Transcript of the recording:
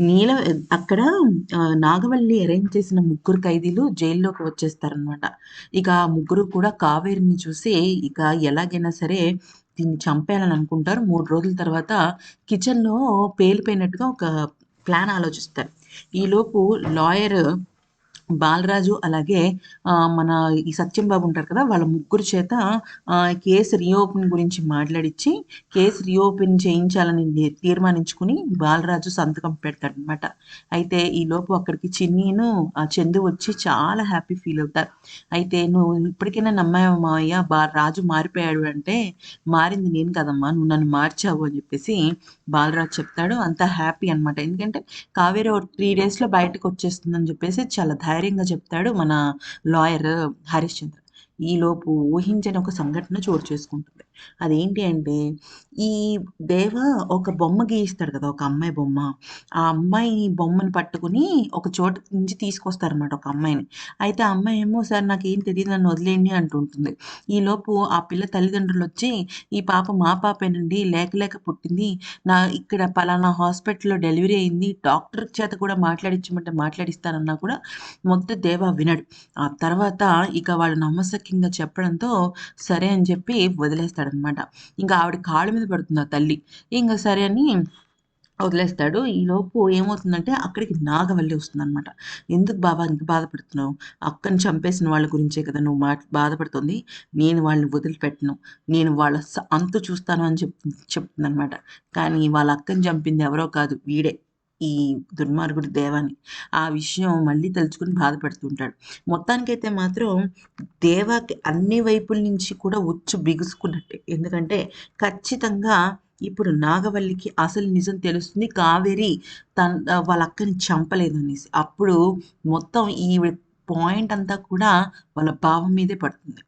నీల అక్కడ నాగవల్లి అరేంజ్ చేసిన ముగ్గురు ఖైదీలు జైల్లోకి వచ్చేస్తారనమాట. ఇక ఆ ముగ్గురు కూడా కావేరిని చూసి ఇక ఎలాగైనా సరే దీన్ని చంపేయాలని అనుకుంటారు. మూడు రోజుల తర్వాత కిచెన్‌లో పేలిపోయినట్టుగా ఒక ప్లాన్ ఆలోచిస్తారు. ఈలోపు లాయర్ బాలరాజు అలాగే మన ఈ సత్యం బాబు ఉంటారు కదా! వాళ్ళ ముగ్గురు చేత కేసు రీఓపెన్ గురించి మాట్లాడిచ్చి, కేసు రీఓపెన్ చేయించాలని తీర్మానించుకుని బాలరాజు సంతకం పెడతాడనమాట. అయితే ఈ లోపు అక్కడికి చిన్నీను, ఆ చందు వచ్చి చాలా హ్యాపీ ఫీల్ అవుతారు. అయితే "నువ్వు ఇప్పటికైనా నమ్మావా మావయ్య బా రాజు మారిపోయాడు" అంటే, "మారింది నేను కదమ్మా నువ్వు నన్ను మార్చావు" అని చెప్పేసి బాలరాజు చెప్తాడు. అంతా హ్యాపీ అనమాట. ఎందుకంటే కావేరి ఒక 3 డేస్‌లో బయటకొచ్చేస్తుందని చెప్పేసి చాలా ధైర్యంగా చెప్తాడు మన లాయర్ హరిశ్చంద్ర. ఈలోపు ఊహించని ఒక సంఘటన చోటు చేసుకుంటుంది. అదేంటి అంటే, ఈ దేవ ఒక బొమ్మ గీయిస్తాడు కదా! ఒక అమ్మాయి బొమ్మ. ఆ అమ్మాయి బొమ్మను పట్టుకుని ఒక చోట నుంచి తీసుకొస్తారనమాట ఒక అమ్మాయిని. అయితే ఆ అమ్మాయి ఏమో "సార్ నాకేం తెలియదు నన్ను వదిలేయండి" అంటుంటుంది ఈలోపు ఆ పిల్ల తల్లిదండ్రులు వచ్చి "ఈ పాప మా పాపేనండి. లేక లేక పుట్టింది. నా ఇక్కడ పలానా హాస్పిటల్‌లో డెలివరీ అయింది. డాక్టర్ చేత కూడా మాట్లాడించమంటే మాట్లాడిస్తానన్నా" కూడా మొదట దేవ వినడు. ఆ తర్వాత ఇక వాళ్ళు ఇంకా చెప్పడంతో సరే అని చెప్పి వదిలేస్తాడనమాట. ఇంకా ఆవిడ కాళ్ళ మీద పడుతుంది ఆ తల్లి. ఇంకా సరే అని వదిలేస్తాడు. ఈలోపు ఏమవుతుందంటే అక్కడికి నాగవల్లి వస్తుందన్నమాట "ఎందుకు బాబా ఇంత బాధపడుతున్నావు? అక్కని చంపేసిన వాళ్ళ గురించే కదా నువ్వు మా బాధపడుతుంది. నేను వాళ్ళని వదిలిపెట్టను. నేను వాళ్ళ స అంతు చూస్తాను" అని చెప్ చెప్తుందనమాట. కానీ వాళ్ళ అక్కని చంపింది ఎవరో కాదు వీడే. ఈ దుర్మార్గుడు దేవాని. ఆ విషయం మళ్ళీ తలుచుకుని బాధపడుతూ ఉంటాడు. మొత్తానికైతే మాత్రం దేవాకి అన్ని వైపుల నుంచి కూడా ఉచ్చు బిగుసుకున్నట్టే. ఎందుకంటే ఖచ్చితంగా ఇప్పుడు నాగవల్లికి అసలు నిజం తెలుస్తుంది. కావేరి తన వాళ్ళ అక్కని చంపలేదనేసి. అప్పుడు మొత్తం ఈ పాయింట్ అంతా కూడా వాళ్ళ భావం మీదే పడుతుంది.